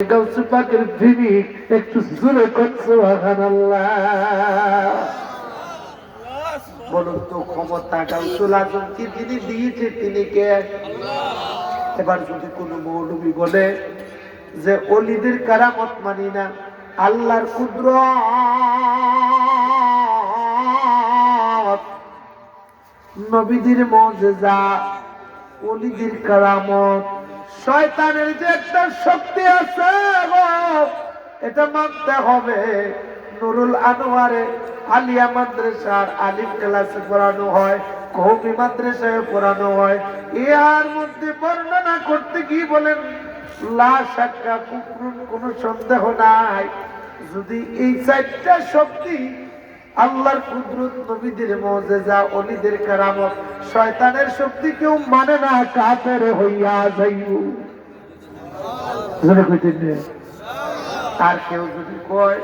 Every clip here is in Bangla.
গাউসু পাকের একটু করছ বলুন তো ক্ষমতা দিয়েছে তিনি কে এবার যদি কোনো মৌলবী বলে যে, অলিদের কারামত মানি না, আল্লাহর কুদ্র নবীদের মজেজা, অলিদের কারামত। শয়তানের যে একটা শক্তি আছে এটা মানতে হবে। নুরুল আনোয়ারে আলিয়া মাদ্রাসার আলিম ক্লাসে পড়ানো হয়, কৌমি মাদ্রাসায় পড়ানো হয়। ইহার মধ্যে বর্ণনা করতে কি বলেন, লা শাক্কা কুফরুন কোনো সন্দেহ নাই। যদি এই চারটা শক্তি আল্লাহর কুদরত নবীদের মজেজা অলিদের কারামত শয়তানের শক্তি কেউ মানে না কাফের হইয়া জোরে আর কেউ যদি কয়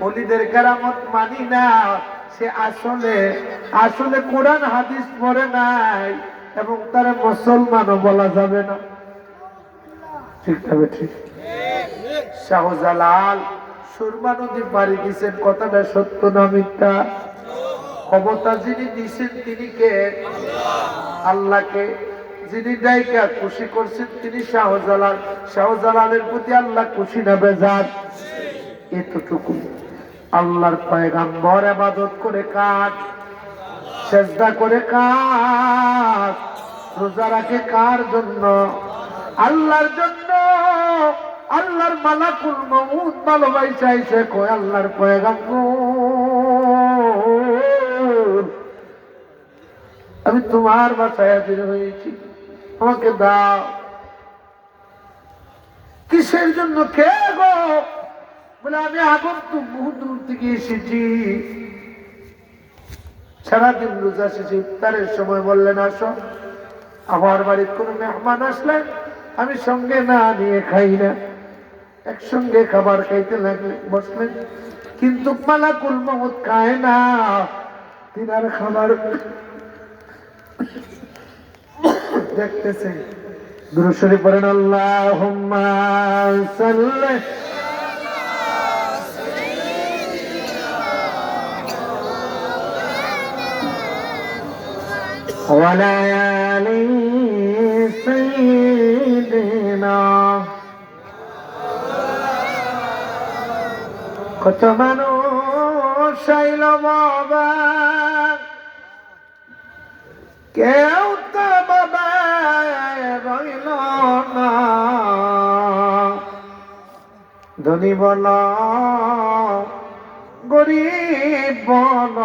অলিদের কারামত মানি না সে আসলে আসলে কোরআন হাদিস পড়ে নাই এবং তার মুসলমানও বলা যাবে না। ঠিক তবে ঠিক। শাহজালাল সুরমা নদী পাড়ি দিছেন কথাটা সত্য না মিথ্যা? ক্ষমতা যিনি দিছেন তিনি কে? আল্লাহকে। যিনি দায়িকা খুশি করছেন তিনি শাহজালাল। শাহজালালের প্রতি আল্লাহ খুশি না বেজার? এতটুকু। আল্লাহর পয়গাম্বর আবাদত করে কাজ চেষ্টা করে কাজ রোজা রাখে কার জন্য? আল্লাহর জন্য। আল্লাহর মালাকুল মমুদ ভালোবাই চাইছে, কয় আল্লাহর পয়গাম্বর। আমি তোমার বাসায় হাজির হয়েছি। আমাকে দাও। কিসের জন্য কে গো? বলে, আমি আগন্তুক বহু দূর থেকে এসেছি। সারাদিন রোজা শেষে ইফতারের সময় বললেন, আসো। আমার বাড়ির কোনো মেহমান আসলেন আমি সঙ্গে না নিয়ে খাই না। একসঙ্গে খাবার খাইতে লাগলে বসলেন কিন্তু মালাকুল মহৎ খায় না তিনার খাবার দেখতেছে দুরুশরী পড়েন আল্লাহ সাল্লাহ وعلى آل سيدنا কত মানুষ আইল বাবা। কেউ তো বাবা রইল না। ধনী বল, গরিব বল,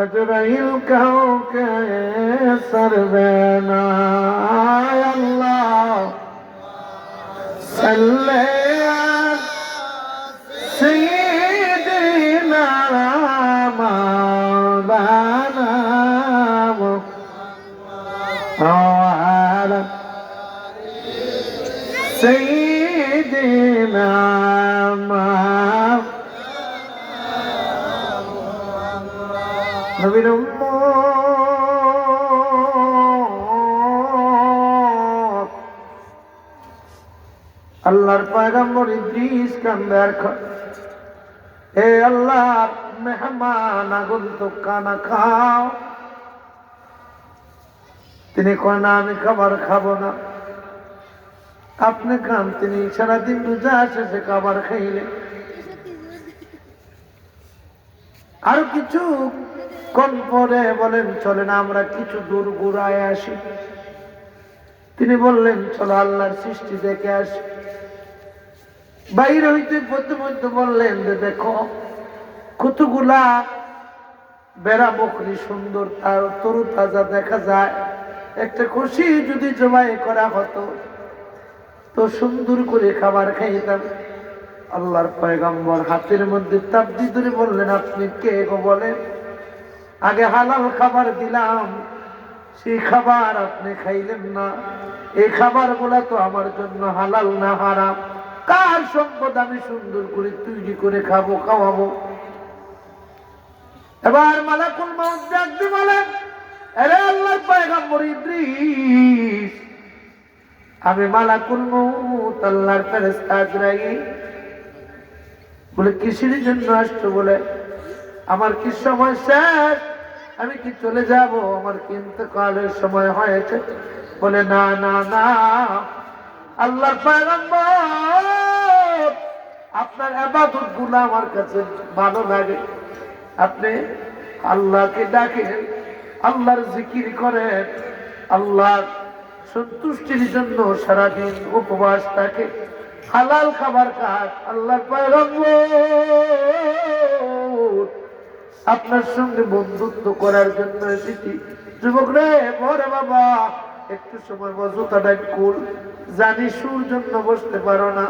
আজরাইল কাউকে সারবে না। আল্লাহ সাল্লে ইদ্রিস কান্দার হে আল্লাহর মেহমান আগন্তুক কানা খাও। তিনি কয়, না, আমি খাবার খাব না। আপনি খান, তিনি সারাদিন রোজা শেষে খাবার খাইলে। আর কিছু কোন পরে বলেন, চলে না, আমরা কিছু দূর ঘুরায় আসি। তিনি বললেন, চলো আল্লাহর সৃষ্টি দেখে আসি। বাইরে হইতে প্রথমত বললেন যে দেখো কতগুলা বেড়া বকরি সুন্দর, তার তরু তাজা দেখা যায়। একটা খুশি যদি জবাই করা হতো, তো সুন্দর করে খাবার খাইতাম। আল্লাহর পয়গম্বর হাতের মধ্যে তাবদি ধরে বললেন, আপনি কে গো? বলেন, আগে হালাল খাবার দিলাম, সেই খাবার আপনি খাইলেন না। এই খাবারগুলা তো আমার জন্য হালাল না হারাম। কার সম্পদ আমি সুন্দর করে তৈরি করে খাব, খাওয়াবো? এবার মালাকুল মাউদ ডাক দিয়ে বলেন আমি মালাকুল মউত আল্লাহর ফেরেশতা বলে, কিসের জন্য আসছো? বলে, আমার কি সময় শেষ? আমি কি চলে যাব? আমার কিন্তু কালের সময় হয়েছে? বলে, না না না আল্লাহর পয়গম্বর, আপনার আবাদতগুলো আমার কাছে ভালো লাগে। আপনি আল্লাহকে ডাকেন, আল্লাহর জিকির করেন, আল্লাহর সন্তুষ্টির জন্য সারাদিন উপবাস থাকে, হালাল খাবার খান। আল্লাহর পয়গম্বর, আপনার সঙ্গে বন্ধুত্ব করার জন্য এসেছি। যুবক রে বাবা, একটু সময় বসতাটা কুল। জানি সুর জন্য বসতে পারো না।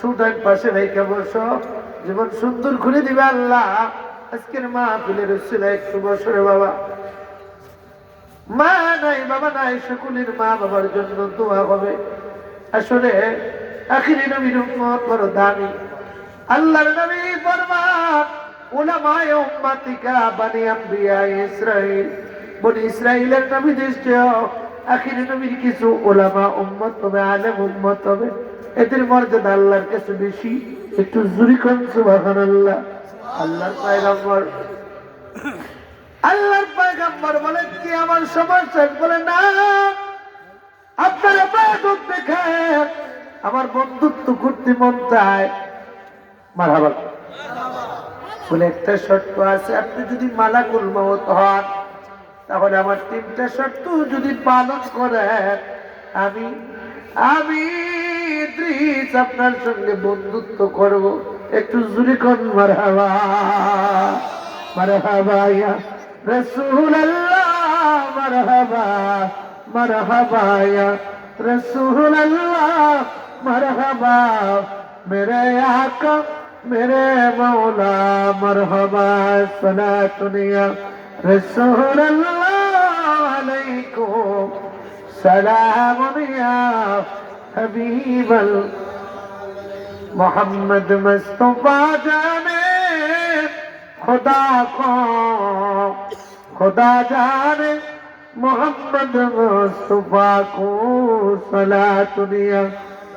সুটাই পাশে রেখে বসো। জীবন সুন্দর করে দিবে আল্লাহ। আজকের মা ছিল একটু বছরে বাবা। মা নাই, বাবা নাই সকলের মা বাবার জন্য দোয়া হবে। আসলে আখিরি নবীর উম্মত বড় দামি। আল্লাহর নবী ফরমান, উলামায়ে উম্মতিকা, বানি আম্বিয়া ইসরাইল বনি ইসরাইলের নবী দৃষ্ট আখিরি নবীর কিছু ওলামা উম্মত হবে আলেম উম্মত হবে এদের মর্যাদা আল্লাহর কাছে বেশি। একটু জুরি করেন, সুবহানাল্লাহ। আল্লাহর পয়গম্বর। আল্লাহর পয়গম্বর বলেন কি, আমার শেষ বলে, না, আপনার ইবাদত দেখে আমার বন্ধুত্ব করতে মন চায়। মারহাবা। বলে, একটা শর্ত আছে, আপনি যদি মালাকুল মত হন তাহলে আমার তিনটা শর্ত যদি পালন করেন, আমি আমি আপনার সঙ্গে বন্ধুত্ব করব। একটু জুরি কর মারহাবা মারহাবা মারহাবা মেরে আকা, মেরে মৌলা মারহাবা সালাতুনিয়া رسول الله عليكم سلام يا حبيب محمد مصطفیٰ جانے خدا کو خدا جانے محمد مصطفیٰ کو صلاح دنیا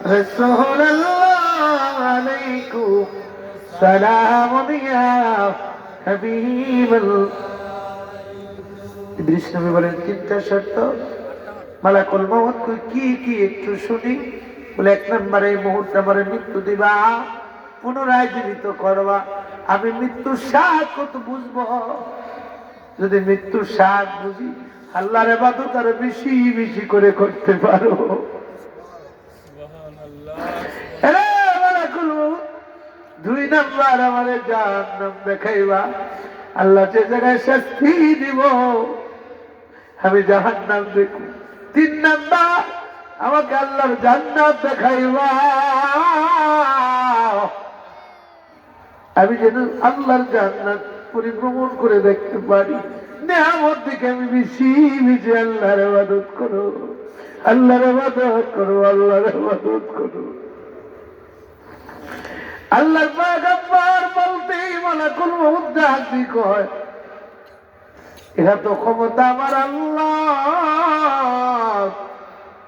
رسول اللہ علیکم سلام یا حبیب اللہ ইদ্রিস নবী বলেন তিনটা শর্ত। মালাকুল মহৎ কই কি কি একটু শুনি। বলে এক নম্বরে এই মুহূর্তে আমার মৃত্যু দিবা পুনরায় জীবিত করবা। আমি মৃত্যুর স্বাদ কত বুঝব? যদি মৃত্যুর স্বাদ বুঝি আল্লাহর এবাদত আরও বেশি বেশি করে করতে পারো। দুই নাম্বার আমারে জাহান্নাম দেখাইবা। আল্লাহ যে জায়গায় শাস্তি দিব আমি জাহান্নাম দেখব তিন নাম্বার, আমাকে আল্লাহর জান্নাত দেখাইবা। আমি যেন আল্লাহর জান্নাত পরিভ্রমণ করে দেখতে পারি। নেহামত দিকে আমি বেশি বেশি আল্লাহর ইবাদত করো। আল্লাহর আবাদত করো, আল্লাহর আবাদত করো। আল্লাহর পয়গম্বর বলতেই মালাকুল মউত জাহান্নামী কয় এরা তো ক্ষমতা আমার আল্লাহ।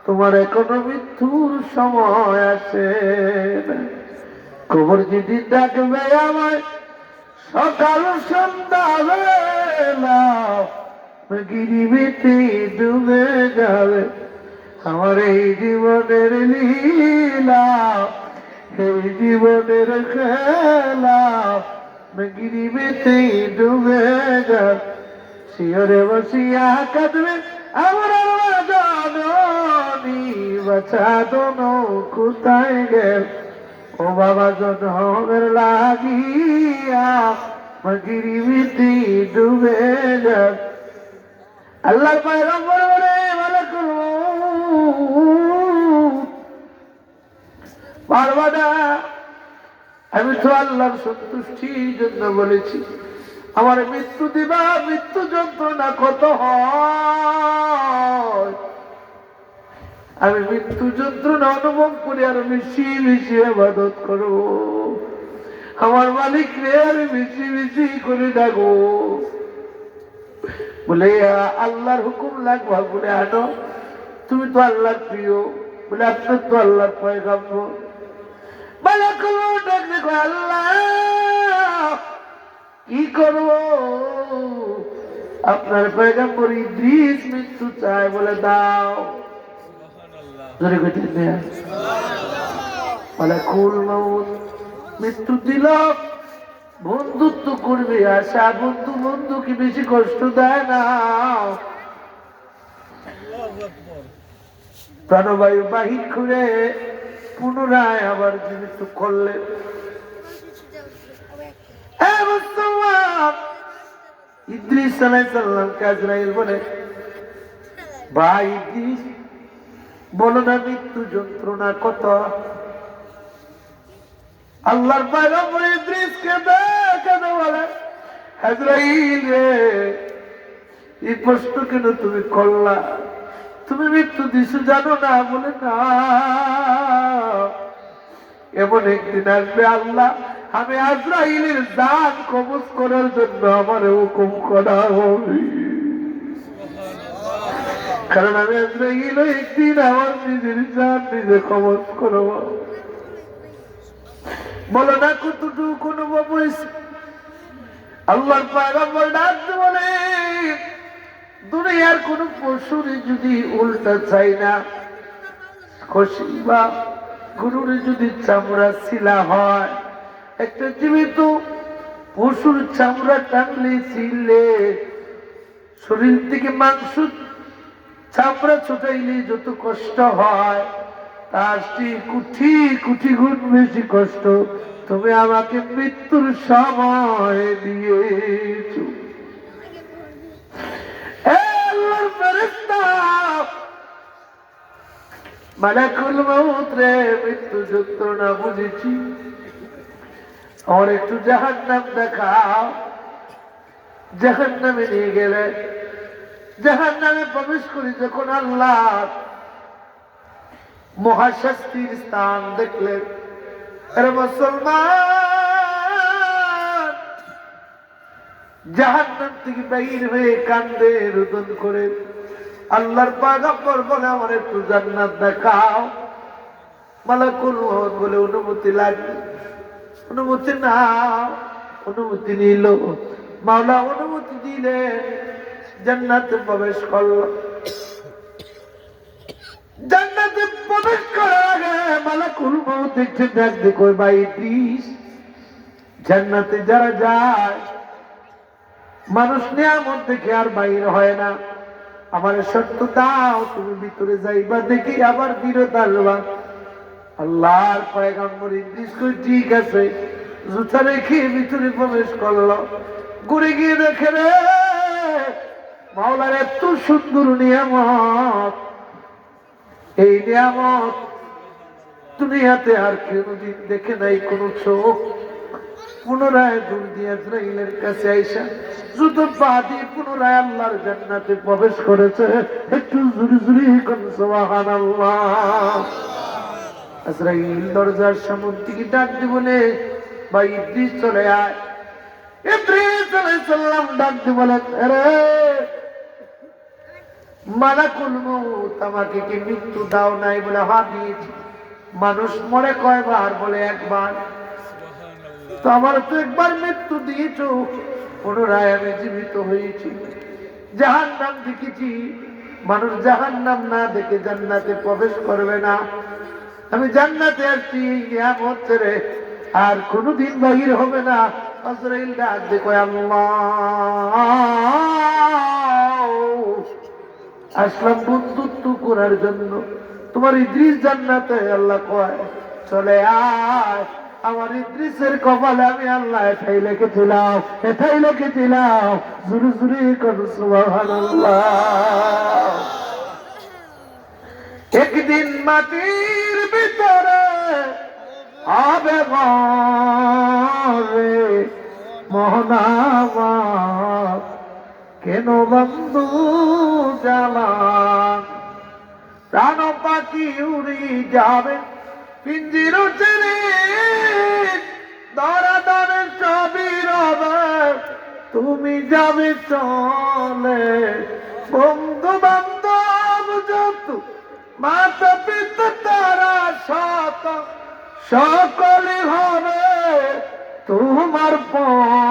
তোমার এখনও মৃত্যুর সময় আছে কবর যদি ডাকবে আমায়, সকাল সন্ধ্যা বেলা গিরিবিতে ডুবে যাবে। আমার এই জীবনের লীলা, এই জীবনের খেলা গিরিবিতে ডুবে যাবে। শিয়রে বসিয়া কাঁদবে, আমার জননী বাছা দোনো কোথায় গেল। ও বাবা জনমের লাগিয়া মগিরি মিটি ডুবে যাক আল্লাহ পয়গম্বর বলে মালাকুল পারবা না। আমি তো আল্লাহর সন্তুষ্টির জন্য বলেছি। আমার মৃত্যু দিবা, মৃত্যু যন্ত্রণা কত হয়। আমি মৃত্যু যন্ত্রণা অনুভব করে আরও বেশি বেশি আবাদত করো। আমার মালিক রে, আমি বেশি বেশি করে ডাকো বলে, আল্লাহর হুকুম লাগবা, বলে আনো তুমি তো আল্লাহর প্রিয়, বলে, আপনার তো আল্লাহ পয়গাম্বর। মালাকুল মউত ডাক দিয়ে আল্লাহ করব? আপনার পয়গাম্বর ইদ্রিস মৃত্যু চায় বলে দাও। জোরে কইতে দেয়া মালাকুল মউত। মৃত্যু দিল বন্ধুত্ব করবে আশা। বন্ধু বন্ধু কি বেশি কষ্ট দেয় না। প্রাণবায়ু বাহির করে পুনরায় আবার জীবিত করলেন ইদ্রিস আলাইসাল্লামকে আজরাইল বলে, ভাই ইদ্রিস, বলো না মৃত্যু যন্ত্রণা কত? আল্লাহর পয়গম্বর ইদ্রিস কেঁদে কেঁদে বলে আজরাইল রে, এই প্রশ্ন কেন তুমি করলা? তুমি মৃত্যু দিছো জানো না? বলে, না। এমন একদিন আসবে আল্লাহ আমি আজরাইলের দান কবজ করার জন্য আমার হুকুম করা হবে। কারণ আমি আজরাইল একদিন আমার নিজের জান নিজে কবজ করব। বলো না কতটুকু কোনো আল্লাহর ডাকতে বলে, দুনিয়ার কোন পশুর যদি উল্টা চাই না খসি বা গরুর যদি চামড়া শিলা হয় একটা জীবিত পশুর চামড়া টানলে ছিললে শরীর থেকে মাংস চামড়া ছোটাইলে যত কষ্ট হয়, তার কুঠি কুঠি গুণ বেশি কষ্ট। তুমি আমাকে মৃত্যুর সময় দিয়েছ। মালাকুল মউত রে মৃত্যু যন্ত্রণা বুঝেছি। আমার একটু জাহান নাম দেখাও জাহান নামে নিয়ে গেলে জাহান নামে প্রবেশ করি যখন আল্লাহ মহাশাস্তির স্থান দেখলেন আরে মুসলমান জাহান্নাম থেকে বাহির হয়ে কান্দে রুদন করে আল্লাহর পাগাম্বর বলে আমার একটু জান্নাত দেখাও মালাকুল মহৎ বলে অনুমতি লাগবে অনুমতি না অনুমতি নিল। মাওলা অনুমতি দিলে জান্নাতে প্রবেশ করল। জান্নাতে প্রবেশ করার আগে মালাকুল মহৎ দেখছে দেখ দেখো ভাই প্লিজ জান্নাতে যারা যায়, মানুষ নিয়ামত দেখে আর বাইর হয় না। আমার সত্য দাও, তুমি ভিতরে যাইবা দেখি আবার বিরত আসবা আল্লাহর পয়গম্বর ইদ্রিস কই, ঠিক আছে, জুতা রেখে ভিতরে প্রবেশ করল। ঘুরে গিয়ে দেখে রে, মাওলার এত সুন্দর নিয়ামত। এই নিয়ামত দুনিয়াতে আর কোনোদিন দেখে নাই, কোনো চোখ। পুনরায় দূর দিয়ে ইসরায়েলের কাছে আইসা জুতো পা দিয়ে পুনরায় আল্লাহর জান্নাতে প্রবেশ করেছে। একটু জুরি জুড়ি কোন, সুবহানাল্লাহ। ইসরায়েল দরজার সামন থেকে ডাক দি বলে বা ইদ্রিস চলে আয়। ইদ্রিস আলাইহিস ডাক দি বলে আরে, মালাকুল মউত আমাকে কি মৃত্যু দাও নাই বলে হা দিয়েছি মানুষ মরে কয়বার বলে একবার? তো আমার তো একবার মৃত্যু দিয়েছ, পুনরায় আমি জীবিত হয়েছি। জাহান নাম দেখেছি। মানুষ জাহান নাম না দেখে জান্নাতে প্রবেশ করবে না। আমি জান্নাতে আসছি নিয়ামত ছেড়ে। আর কোনোদিন বাহির হবে না। আজরাইল ডাক দেখো আসলাম বন্ধুত্ব করার জন্য। তোমার ইদ্রিস জান্নাতে, আল্লাহ কয়, চলে আয়। আমার ইদ্রিসের কপালে আমি আল্লাহ এটাই লিখেছিলাম এটাই লিখেছিলাম। জুরি জুরি করো, সুবহানাল্লাহ। একদিন মাটির ভিতরে হবে ঘরে মোহনামা কেন বন্ধু জ্বালা? প্রাণ পাখি উড়ি যাবে, পিঞ্জির ছেড়ে দরা দরে সবই রবে, তুমি যাবে চলে। বন্ধু বান্ধব যত মাতা পিতা তারা সত সকলে হবে তোমার পর।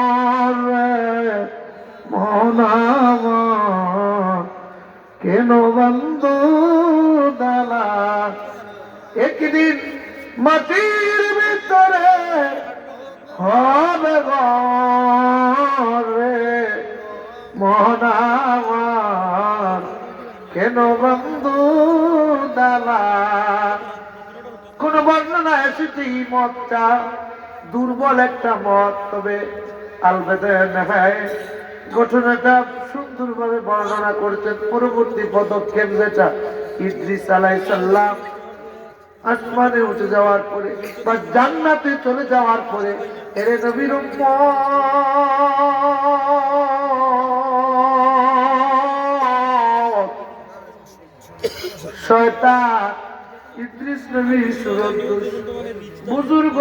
তবে আলবেদে নেহায় ঘটনাটা সুন্দরভাবে বর্ণনা করেছেন পরবর্তী পদক্ষেপ যেটা ইদ্রিস আলাইসাল্লাম আসমানে উঠে যাওয়ার পরে বা জান্নাতে চলে যাওয়ার পরে, এরে নবীর শয়তান বুজুর্গ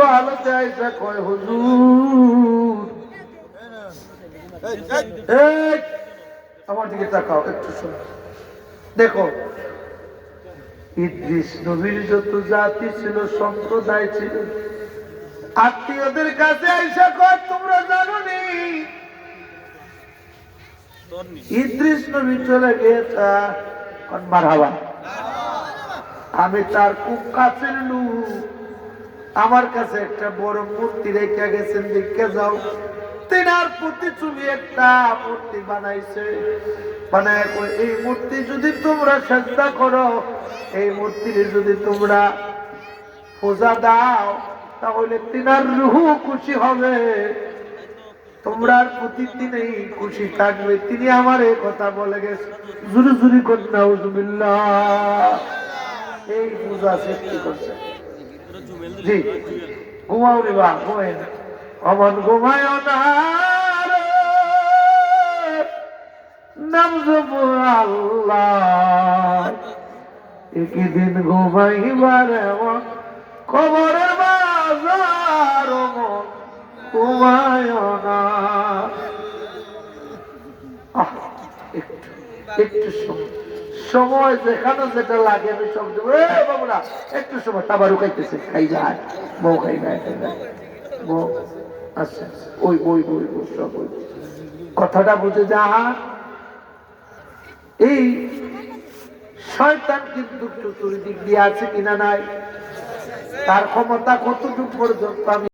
দেখো, ইদ্রিস নবীর যত জাতি ছিল, সম্প্রদায় ছিল। আত্মীয়দের কাছে আইসা কয়, তোমরা জানো নি ইদ্রিস নবী চলে গিয়েছে। মারহাবা আমি তার খুব কাছের লোক। আমার কাছে একটা বড় মূর্তি রেখে গেছেন, দেখে যাও। তেনার প্রতি তুমি একটা মূর্তি বানাইছে। বানায় এই মূর্তি যদি তোমরা শ্রদ্ধা করো, এই মূর্তির যদি তোমরা পূজা দাও, তাহলে তিনার রুহু খুশি হবে। তোমরা প্রতি দিনেই খুশি থাকবে। তিনি আমার এই কথা বলে গেছে। জুরি জুরি কন্যা এই পূজা সৃষ্টি করছে। জি। ঘুমাও রে বা ঘুমাই না। অমন ঘুমায় না। নাম জপ আল্লাহ। একই দিন ঘুমাইবার এমন বাজার ঘুমায় না। একটু সময়। সময় যেখানে যেটা লাগে আমি সব দেবো। একটু সময় তাবার খাইতেছে। খাই যায়। বউ খাই আচ্ছা আচ্ছা, ওই বই বই বই সব ওই কথাটা বুঝে যা। এই শয়তান কিন্তু চতুর্দিক দিয়ে আছে কিনা নাই? তার ক্ষমতা কতটুকু পর্যন্ত আমি